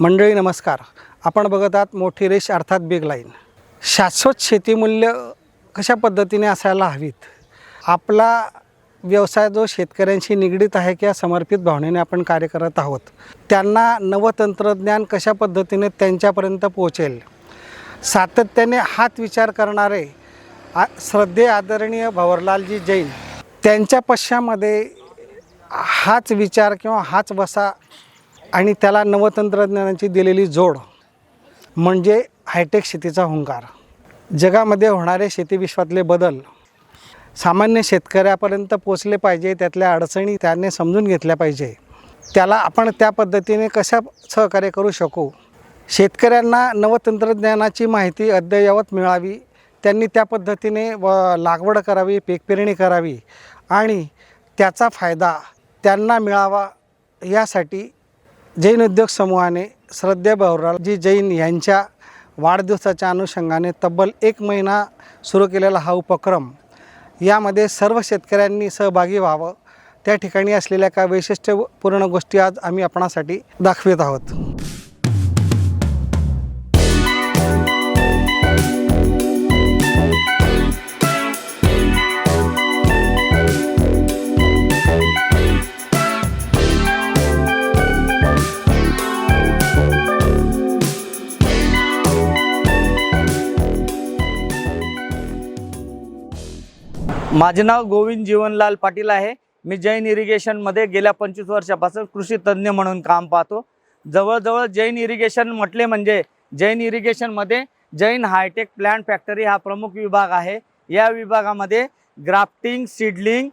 मंडळी नमस्कार. आपण बघत आहात मोठी रेष अर्थात बिग लाईन शाश्वत शेतीमूल्य कशा पद्धतीने असायला हवीत? आपला व्यवसाय जो शेतकऱ्यांशी निगडीत आहे किंवा समर्पित भावनेने आपण कार्य करत आहोत त्यांना नवतंत्रज्ञान कशा पद्धतीने त्यांच्यापर्यंत पोहोचेल? सातत्याने हात विचार करणारे आ श्रद्धे आदरणीय भवरलालजी जैन त्यांच्या पश्चामध्ये हाच विचार किंवा हाच वसा आणि त्याला नवतंत्रज्ञानाची दिलेली जोड म्हणजे हायटेक शेतीचा हुंकार. जगामध्ये होणारे शेतीविश्वातले बदल सामान्य शेतकऱ्यापर्यंत पोचले पाहिजे त्यातल्या अडचणी त्याने समजून घेतल्या पाहिजे. त्याला आपण त्या पद्धतीने कशा सहकार्य करू शकू? शेतकऱ्यांना नवतंत्रज्ञानाची माहिती अद्ययावत मिळावी त्यांनी त्या पद्धतीने व लागवड करावी पीक पेरणी करावी आणि त्याचा फायदा त्यांना मिळावा यासाठी जैन उद्योग समूहाने श्रद्धे जी जैन यांच्या वाढदिवसाच्या अनुषंगाने तब्बल एक महिना सुरू केलेला हा उपक्रम यामध्ये सर्व शेतकऱ्यांनी सहभागी व्हावं. त्या ठिकाणी असलेल्या काही वैशिष्ट्यपूर्ण गोष्टी आज आम्ही आपणासाठी दाखवित आहोत. माझे नाव गोविंद जीवनलाल पाटील आहे. मी जैन इरिगेशनमध्ये गेल्या पंचवीस वर्षापासून कृषी तज्ज्ञ म्हणून काम पाहतो. जवळजवळ जैन इरिगेशन म्हटले म्हणजे Jain इरिगेशनमध्ये Jain hi tech plant factory हा प्रमुख विभाग आहे. या विभागामध्ये ग्राफ्टिंग सीडलिंग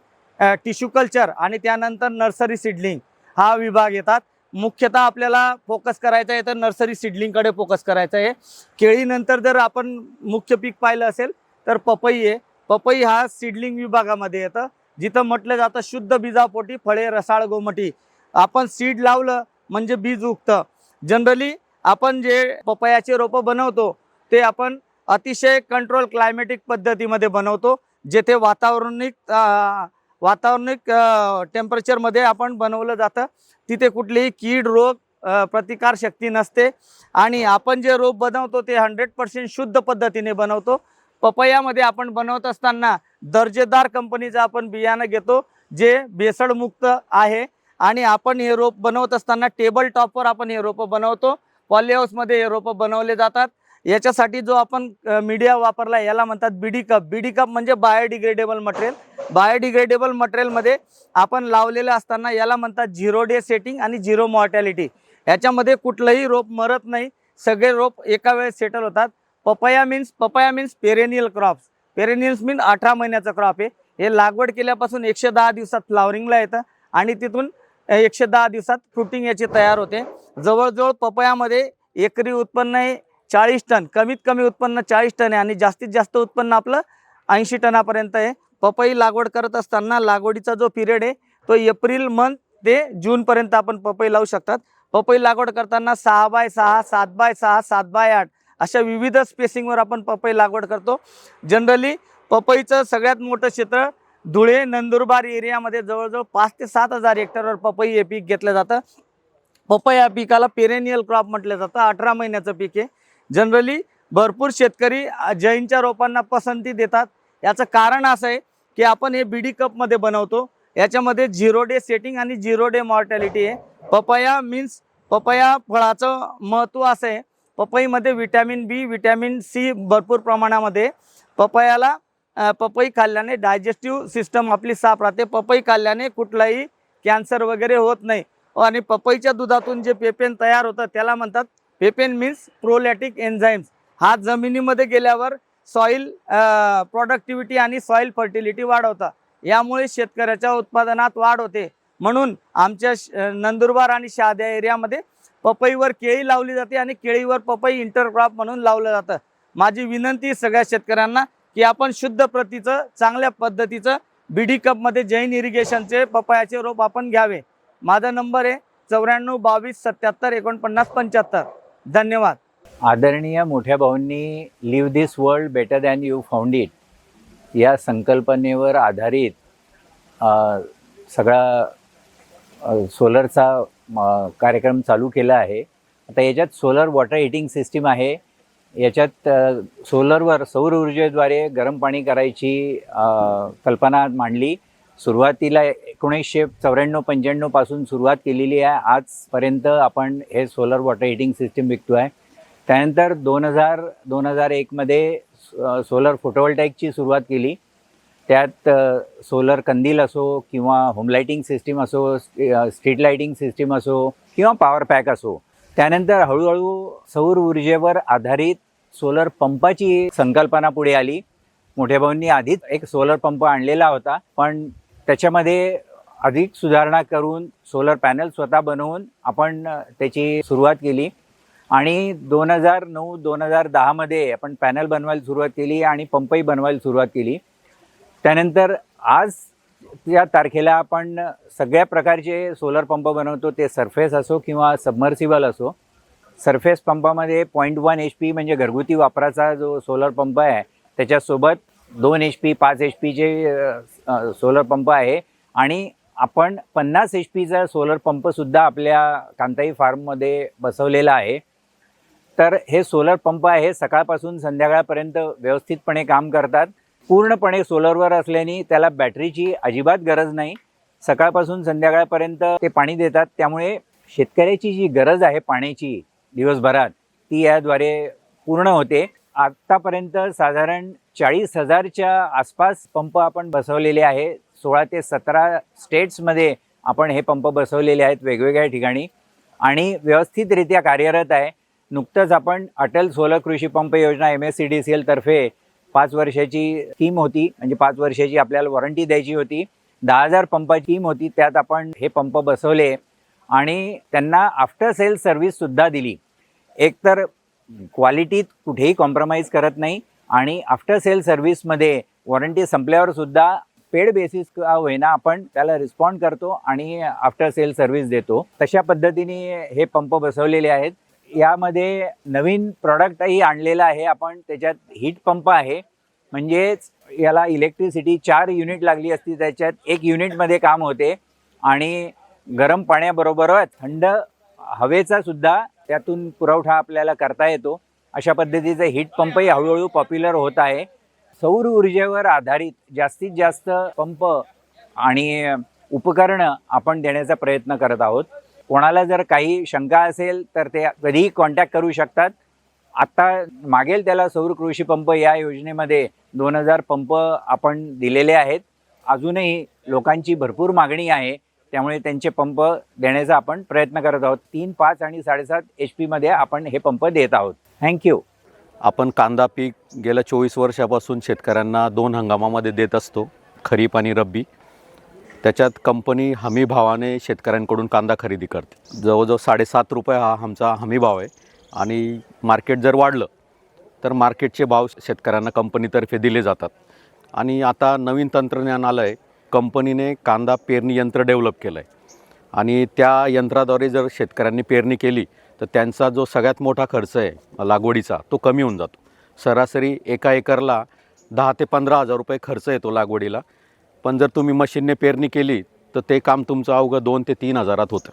टिश्यू कल्चर आणि त्यानंतर नर्सरी सीडलिंग हा विभाग येतात. मुख्यतः आपल्याला फोकस करायचं आहे तर नर्सरी सीडलिंगकडे फोकस करायचं आहे. केळीनंतर जर आपण मुख्य पीक पाहिलं असेल तर पपई आहे पपई हा सीडलिंग विभागामध्ये येतं. जिथं म्हटलं जातं शुद्ध बीजापोटी फळे रसाळ गोमटी. आपण सीड लावलं म्हणजे बीज उगतं. जनरली आपण जे पपयाचे रोपं बनवतो ते आपण अतिशय कंट्रोल क्लायमेटिक पद्धतीमध्ये बनवतो जेथे वातावरणिक वातावरणिक टेम्परेचरमध्ये आपण बनवलं जातं. तिथे कुठलीही कीड रोग प्रतिकारशक्ती प्रतिकार शक्ती नसते. आणि आपण जे रोप बनवतो ते हंड्रेड पर्सेंट शुद्ध पद्धतीने बनवतो. पपयामध्ये आपण बनवत असताना दर्जेदार कंपनीचं आपण बियाणं घेतो जे भेसळमुक्त आहे. आणि आपण हे रोप बनवत असताना टेबल टॉपवर आपण हे रोपं बनवतो. पॉलीहाऊसमध्ये हे रोपं बनवले जातात. याच्यासाठी जो आपण मीडिया वापरला याला म्हणतात बीडी कप बीडी कप म्हणजे बायोडिग्रेडेबल मटेरियल बायोडिग्रेडेबल मटेरियलमध्ये आपण लावलेलं असताना याला म्हणतात झिरो डे सेटिंग आणि झिरो मॉर्टॅलिटी याच्यामध्ये कुठलंही रोप मरत नाही. सगळे रोप एका वेळेस सेटल होतात. Papaya means papaya means perennial crops perennials mean अठरा महिन्याचं क्रॉप आहे. हे लागवड केल्यापासून एकशे दहा दिवसात फ्लावरिंगला येतं आणि तिथून एकशे दहा दिवसात फ्रुटिंग याची तयार होते. जवळजवळ पपयामध्ये एकरी उत्पन्न आहे चाळीस टन कमीत कमी उत्पन्न चाळीस टन आहे आणि जास्तीत जास्त उत्पन्न आपलं ऐंशी टनापर्यंत आहे. पपई लागवड करत असताना लागवडीचा जो पिरियड आहे तो एप्रिल मंथ ते जूनपर्यंत आपण पपई लावू शकतात. पपई लागवड करताना सहा बाय सहा सात बाय सहा सात बाय आठ अशा विविध स्पेसिंगवर आपण पपई लागवड करतो. जनरली पपईचं सगळ्यात मोठं क्षेत्र धुळे नंदुरबार एरियामध्ये जवळजवळ पाच ते सात हजार हेक्टरवर पपई हे पीक घेतलं जातं. पपई या पिकाला पेरेनियल क्रॉप म्हटलं जातं. अठरा महिन्याचं पीक आहे. जनरली भरपूर शेतकरी जैनच्या रोपांना पसंती देतात. याचं कारण असं आहे की आपण हे बीडी कपमध्ये बनवतो. याच्यामध्ये झिरो डे सेटिंग आणि झिरो डे मॉर्टॅलिटी आहे. पपया मीन्स पपया फळाचं महत्त्व असं आहे पपईमध्ये विटॅमिन बी विटॅमिन सी भरपूर प्रमाणामध्ये. पपयाला पपई खाल्ल्याने डायजेस्टिव्ह सिस्टम आपली साफ राहते. पपई खाल्ल्याने कुठलाही कॅन्सर वगैरे होत नाही. आणि पपईच्या दुधातून जे पेपेन तयार होतं त्याला म्हणतात पेपेन मीन्स प्रोलॅटिक एन्झाईम्स हा जमिनीमध्ये गेल्यावर सॉईल प्रोडक्टिव्हिटी आणि सॉईल फर्टिलिटी वाढवता. यामुळे शेतकऱ्याच्या उत्पादनात वाढ होते. म्हणून आमच्या श- नंदुरबार आणि शहाद्या एरियामध्ये पपईवर केळी लावली जाते आणि केळीवर पपई इंटरक्रॉप म्हणून लावलं जातं. माझी विनंती सगळ्या शेतकऱ्यांना की आपण शुद्ध प्रतीचं चांगल्या पद्धतीचं बी डी कपमध्ये जैन इरिगेशनचे पपयाचे रोप आपण घ्यावे. माझा नंबर आहे चौऱ्याण्णव बावीस सत्याहत्तर एकोणपन्नास पंच्याहत्तर. धन्यवाद. आदरणीय मोठ्या भाऊंनी live this world better than you found it या संकल्पनेवर आधारित सगळा सोलरचा कार्यक्रम चालू केला आहे. आता याच्यात सोलर वॉटर हिटिंग सिस्टीम आहे. याच्यात सोलरवर सौर ऊर्जेद्वारे गरम पाणी करायची कल्पना मांडली. सुरुवातीला एकोणीसशे चौऱ्याण्णव पंच्याण्णवपासून सुरुवात केलेली आहे. आजपर्यंत आपण हे सोलर वॉटर हिटिंग सिस्टीम विकतो आहे त्यानंतर दोन हजार दोन हजार एकमध्ये सोलर फोटोवोल्टॅईकची सुरुवात केली. त्यात सोलर कंदील असो किंवा होम लाईटिंग सिस्टीम असो स्ट्रीट लाईटिंग सिस्टीम असो किंवा पॉवर पॅक असो त्यानंतर हळूहळू सौर ऊर्जेवर आधारित सोलर पंपाची संकल्पना पुढे आली. मोठ्या भाऊंनी आधीच एक सोलर पंप आणलेला होता पण त्याच्यामध्ये अधिक सुधारणा करून सोलर पॅनल स्वतः बनवून आपण त्याची सुरुवात केली. आणि दोन हजार नऊ दोन हजार दहामध्ये आपण पॅनल बनवायला सुरुवात केली आणि पंपही बनवायला सुरुवात केली. त्यानंतर आज या तारखेला आपण सगळ्या प्रकारचे सोलर पंप बनवतो. ते सरफेस असो किंवा सबमर्सिबल असो. सरफेस पंपामध्ये पॉईंट वन एच पी म्हणजे घरगुती वापराचा जो सोलर पंप आहे त्याच्यासोबत दोन एच पी पाच एच पीचे सोलर पंप आहे. आणि आपण पन्नास एच पीचा सोलर पंपसुद्धा आपल्या कांताई फार्ममध्ये बसवलेला आहे. तर हे सोलर पंप आहे सकाळपासून संध्याकाळपर्यंत व्यवस्थितपणे काम करतात. पूर्णपणे सोलरवर असल्याने त्याला बॅटरीची अजिबात गरज नाही. सकाळपासून संध्याकाळपर्यंत ते पाणी देतात. त्यामुळे शेतकऱ्याची जी गरज आहे पाण्याची दिवसभरात ती याद्वारे पूर्ण होते. आत्तापर्यंत साधारण चाळीस हजारच्या आसपास पंप आपण बसवलेले आहे. सोळा ते सतरा स्टेट्समध्ये आपण हे पंप बसवलेले आहेत वेगवेगळ्या ठिकाणी. आणि व्यवस्थितरित्या कार्यरत आहे. नुकतंच आपण अटल सोलर कृषी पंप योजना M S C D C एलतर्फे पाच वर्षाची स्कीम होती. म्हणजे पाच वर्षाची आपल्याला वॉरंटी द्यायची होती. दहा हजार पंपाची टीम होती. त्यात आपण हे पंप बसवले आणि त्यांना आफ्टर सेल सर्व्हिससुद्धा दिली. एकतर क्वालिटीत कुठेही कॉम्प्रोमाइज करत नाही आणि आफ्टर सेल सर्व्हिसमध्ये वॉरंटी संपल्यावर सुद्धा पेड बेसिस का होईना आपण त्याला रिस्पॉन्ड करतो आणि आफ्टर सेल सर्व्हिस देतो. तशा पद्धतीने हे पंप बसवलेले आहेत. यामध्ये नवीन प्रॉडक्टही आणलेलं आहे. आपण त्याच्यात हीट पंप आहे. म्हणजेच याला इलेक्ट्रिसिटी चार युनिट लागली असती त्याच्यात एक युनिटमध्ये काम होते. आणि गरम पाण्याबरोबरच थंड हवेचा सुद्धा त्यातून पुरवठा आपल्याला करता येतो. अशा पद्धतीचे हीट पंपही हळूहळू पॉप्युलर होत आहे. सौर ऊर्जेवर आधारित जास्तीत जास्त पंप आणि उपकरणं आपण देण्याचा प्रयत्न करत आहोत. कोणाला जर काही शंका असेल तर ते कधीही कॉन्टॅक्ट करू शकतात. आत्ता मागेल त्याला सौर कृषी पंप या योजनेमध्ये दोन हजार पंप आपण दिलेले आहेत. अजूनही लोकांची भरपूर मागणी आहे. त्यामुळे त्यांचे पंप देण्याचा आपण प्रयत्न करत आहोत. तीन पाच आणि साडेसात एच पीमध्ये आपण हे पंप देत आहोत. थँक्यू आपण कांदा पीक गेल्या चोवीस वर्षापासून शेतकऱ्यांना दोन हंगामामध्ये देत असतो खरीप आणि रब्बी. त्याच्यात कंपनी हमी भावाने शेतकऱ्यांकडून कांदा खरेदी करते. जवळजवळ साडेसात रुपये हा आमचा हमी भाव आहे. आणि मार्केट जर वाढलं तर मार्केटचे भाव शेतकऱ्यांना कंपनीतर्फे दिले जातात. आणि आता नवीन तंत्रज्ञान आलं आहे कंपनीने कांदा पेरणी यंत्र डेव्हलप केलं आहे आणि त्या यंत्राद्वारे जर शेतकऱ्यांनी पेरणी केली तर त्यांचा जो सगळ्यात मोठा खर्च आहे लागवडीचा तो कमी होऊन जातो. सरासरी एका एकरला दहा ते पंधरा हजार रुपये खर्च येतो लागवडीला. पण जर तुम्ही मशीनने पेरणी केली तर ते काम तुमचं अवघं दोन ते तीन हजारात होतं.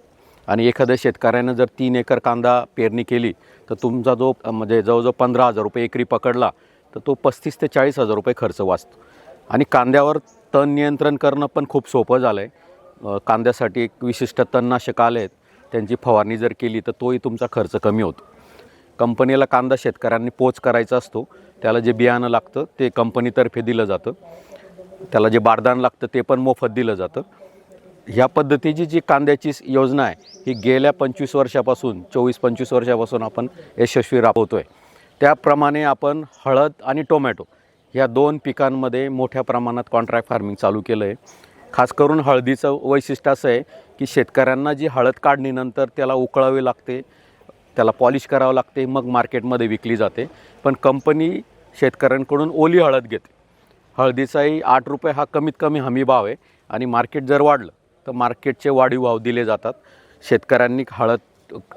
आणि एखाद्या शेतकऱ्यानं जर तीन एकर कांदा पेरणी केली तर तुमचा जो म्हणजे जवळजवळ पंधरा हजार रुपये एकरी पकडला तर तो पस्तीस ते चाळीस हजार रुपये खर्च वाचतो. आणि कांद्यावर तण नियंत्रण करणं पण खूप सोपं झालं आहे कांद्यासाठी एक विशिष्ट तणनाशक आले आहेत त्यांची फवारणी जर केली तर तोही तुमचा खर्च कमी होतो. कंपनीला कांदा शेतकऱ्यांनी पोच करायचा असतो. त्याला जे बियाणं लागतं ते कंपनीतर्फे दिलं जातं. त्याला जे बारदान लागतं ते पण मोफत दिलं जातं. ह्या पद्धतीची जी कांद्याची योजना आहे ही गेल्या पंचवीस वर्षापासून चोवीस पंचवीस वर्षापासून आपण यशस्वी राबवतो आहे त्याप्रमाणे आपण हळद आणि टोमॅटो ह्या दोन पिकांमध्ये मोठ्या प्रमाणात कॉन्ट्रॅक्ट फार्मिंग चालू केलं आहे खास करून हळदीचं वैशिष्ट्य असं आहे की शेतकऱ्यांना जी हळद काढणीनंतर त्याला उकळावी लागते त्याला पॉलिश करावं लागते मग मार्केटमध्ये विकली जाते. पण कंपनी शेतकऱ्यांकडून ओली हळद घेते. हळदीचाही आठ रुपये हा कमीत कमी हमी भाव आहे. आणि मार्केट जर वाढलं तर मार्केटचे वाढीव भाव दिले जातात. शेतकऱ्यांनी हळद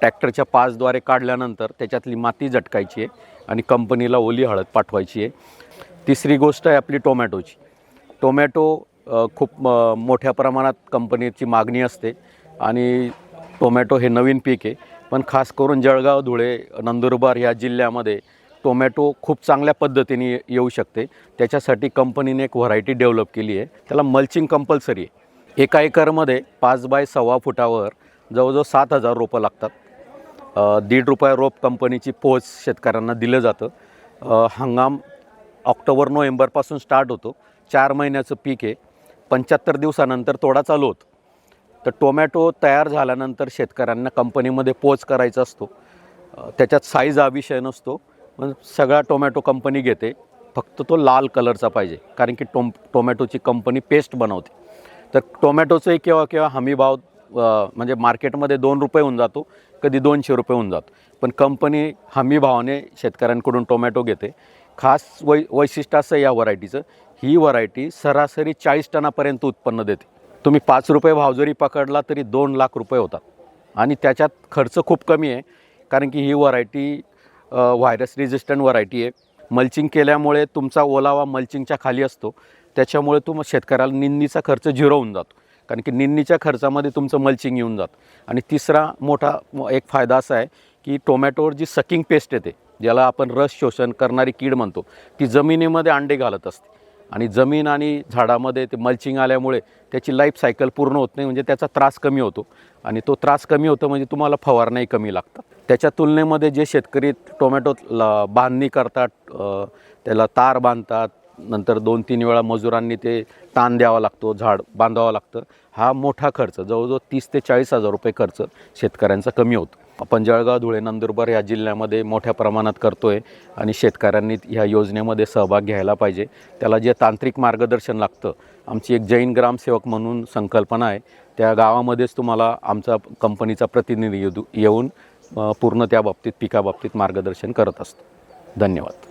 ट्रॅक्टरच्या पाचद्वारे काढल्यानंतर त्याच्यातली माती झटकायची आहे आणि कंपनीला ओली हळद पाठवायची आहे. तिसरी गोष्ट आहे आपली टोमॅटोची. टोमॅटो खूप मोठ्या प्रमाणात कंपनीची मागणी असते. आणि टोमॅटो हे नवीन पीक आहे. पण खास करून जळगाव धुळे नंदुरबार ह्या जिल्ह्यामध्ये टोमॅटो खूप चांगल्या पद्धतीने येऊ शकते. त्याच्यासाठी कंपनीने एक व्हरायटी डेव्हलप केली आहे. त्याला मल्चिंग कंपल्सरी आहे. एका एकरमध्ये पाच बाय सव्वा फुटावर जवळजवळ सात हजार रोपं लागतात. दीड रुपये रोप कंपनीची पोच शेतकऱ्यांना दिलं जातं. हंगाम ऑक्टोबर नोव्हेंबरपासून स्टार्ट होतो. चार महिन्याचं पीक आहे. पंच्याहत्तर दिवसानंतर तोडा चालू होतो. तर टोमॅटो तयार झाल्यानंतर शेतकऱ्यांना कंपनीमध्ये पोच करायचा असतो. त्याच्यात साईज हा विषय नसतो. मग सगळा टोमॅटो कंपनी घेते. फक्त तो लाल कलरचा पाहिजे. कारण की टोम टोमॅटोची कंपनी पेस्ट बनवते. तर टोमॅटोचंही केव्हा केव्हा हमी भाव म्हणजे मार्केटमध्ये दोन रुपये होऊन जातो. कधी दोनशे रुपये होऊन जातो. पण कंपनी हमी भावाने शेतकऱ्यांकडून टोमॅटो घेते. खास वै वैशिष्ट्य असं या व्हरायटीचं. ही व्हरायटी सरासरी चाळीस टनापर्यंत उत्पन्न देते. तुम्ही पाच रुपये भाव जरी पकडला तरी दोन लाख रुपये होतात. आणि त्याच्यात खर्च खूप कमी आहे. कारण की ही व्हरायटी व्हायरस रेझिस्टंट व्हरायटी आहे. मल्चिंग केल्यामुळे तुमचा ओलावा मल्चिंगच्या खाली असतो. त्याच्यामुळे तुम शेतकऱ्याला निंदीचा खर्च झिरो होऊन जातो. कारण की निंदीच्या खर्चामध्ये तुमचं मल्चिंग येऊन जातं. आणि तिसरा मोठा एक फायदा असा आहे की टोमॅटोवर जी सकिंग पेस्ट येते ज्याला आपण रस शोषण करणारी कीड म्हणतो ती जमिनीमध्ये अंडे घालत असते. आणि जमीन आणि झाडामध्ये ते मल्चिंग आल्यामुळे त्याची लाईफ सायकल पूर्ण होत नाही म्हणजे त्याचा त्रास कमी होतो. आणि तो त्रास कमी होतो म्हणजे तुम्हाला फवारण्याही कमी लागतात. त्याच्या तुलनेमध्ये जे शेतकरी टोमॅटो बांधणी करतात त्याला तार बांधतात नंतर दोन तीन वेळा मजुरांनी ते ताण द्यावा लागतो झाड बांधावं लागतं हा मोठा खर्च जवळजवळ तीस ते चाळीस हजार रुपये खर्च शेतकऱ्यांचा कमी होतो. आपण जळगाव धुळे नंदुरबार या जिल्ह्यामध्ये मोठ्या प्रमाणात करतो आहे आणि शेतकऱ्यांनी ह्या योजनेमध्ये सहभाग घ्यायला पाहिजे. त्याला जे तांत्रिक मार्गदर्शन लागतं आमची एक जैन ग्रामसेवक म्हणून संकल्पना आहे त्या गावामध्येच तुम्हाला आमचा कंपनीचा प्रतिनिधी येऊन पूर्ण त्या बाबतीत पिकाबाबतीत मार्गदर्शन करत असतो. धन्यवाद.